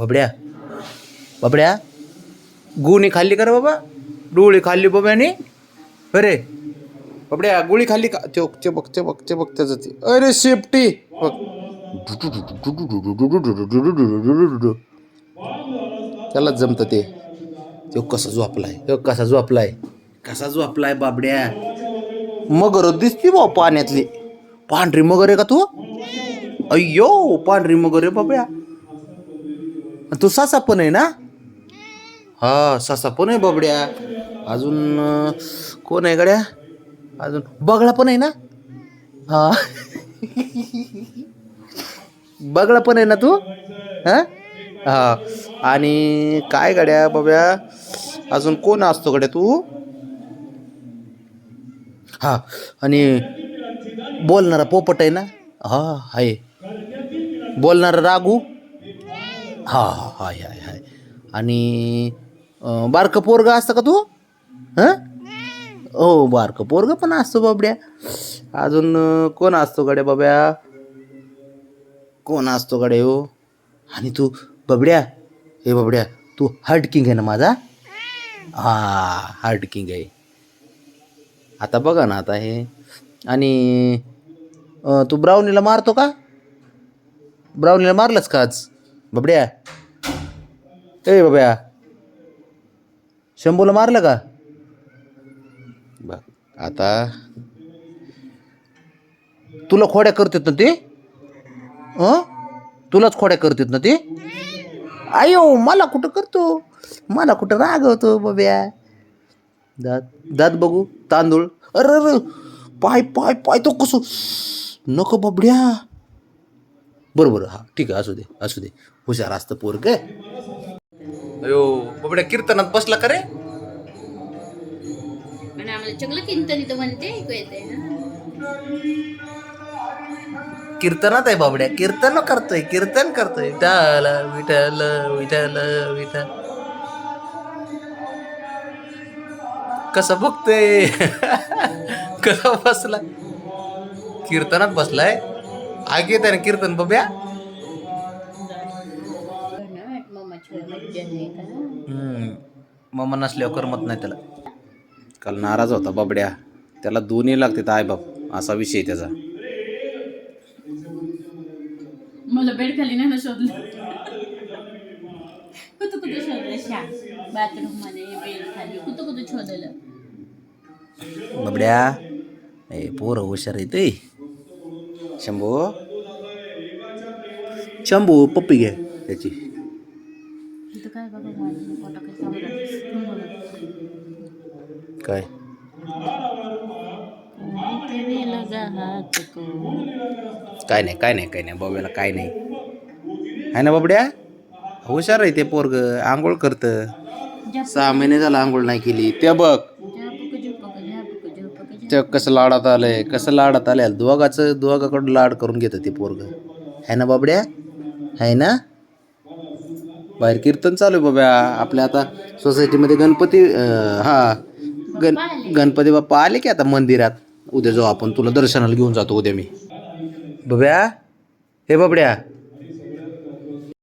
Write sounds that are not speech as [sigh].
बाबड्या. बाबड्या गुणी खाल्ली का रे बाबा? डोळी खाल्ली बाब्याने? अरे बाबड्या गोळी खाल्ली का? ते ते बघ ते बघ ते बघ त्याचं ते. अरे शेपटी. त्याला जमतं ते. तो कसा झोपलाय? तो कसा झोपलाय? कसा झोपलाय बाबड्या? मगर दिसती बा पाण्यातली. पांढरी मगर आहे का तू? अय्यो पांढरी मगर आहे बाबड्या. तू सासा पण आहे ना? हा सासा पण आहे बबड्या. अजून कोण आहे गड्या? अजून बगळा पण आहे ना? हा. बगळा पण आहे ना तू? हा? हा. आणि काय गड्या बाब्या अजून कोण असतो गड्या तू? हा आणि बोलणारा पोपट आहे ना? हा आहे. बोलणारा रागू? हा हा हाय हाय हाय. आणि अं, बारकं पोरगं असतं का तू? हां? हो बारकं पोरगं पण असतो बाबड्या. अजून अं, कोण असतो गड्या बाब्या? कोण असतो गड्या हो? आणि तू बबड्या? हे बबड्या तू हार्ट किंग आहे ना माझा? हा हार्ट किंग आहे. आता बघा ना आता हे. आणि अं, तू ब्राउनीला मारतो का? ब्राउनीला मारलंच का आज? बबड्या. ए बाब्या शंभूला मारलं का? बघ आता. तुला खोड्या करतात ना ते? हं तुलाच खोड्या करतात ना ते? आयो मला कुठं करतो? मला कुठं रागवतो बब्या दात दात बघू तांदूळ. अरे अरे पाय पाय पाय तो कसो? नको बबड्या. बरं बरं हा ठीक आहे असू दे असू दे. हुशार असतं पोर काय अयो बबड्या कीर्तनात बसला का रे? आणि आम्हाला चगलं किंतन इथं म्हणते ऐकू येते ना. कीर्तनात आहे बाबड्या कीर्तन करतोय कीर्तन करतोय. विठ्ठल विठ्ठल विठ्ठल विठ्ठल. कसं बघतोय? [laughs] कसा बसला? कीर्तनात बसलाय? आगे त्याने कीर्तन बब्या। मम्मा नसल्यावर करमत नाही त्याला. काल नाराज होता बाबड्या. त्याला दोन्ही लागते आई बाप. असा विषय त्याचा. मला बेड खाली नाही ना शोधलं. कुठं कुठं शोधलं शा? बाथरूममध्ये बेड खाली. कुठं कुठं शोधलं? बाबड्या. ए पोरं हुशार आहे ते शंभू शंभू पप्पी घे त्याची इथं काय काय नाही काय नाही काय नाही बाब्याला काय नाही आहे ना बाबड्या हुशार आहे ते पोरग आंघोळ करतं सहा महिने झालं आंघोळ नाही केली ते बघ त्या कसं लाडात आलंय कसं लाडात आलंय दोघाचं दोघाकडून लाड करून घेतं ते पोरग. आहे ना बाबड्या? आहे ना? बाहेर कीर्तन चालू आहे बाब्या आपल्या आता सोसायटीमध्ये गणपती हा गण गणपती बाप्पा आले की आता मंदिरात. उद्या जाऊ आपण. तुला दर्शनाला घेऊन जातो उद्या मी. बाब्या हे बाबड्या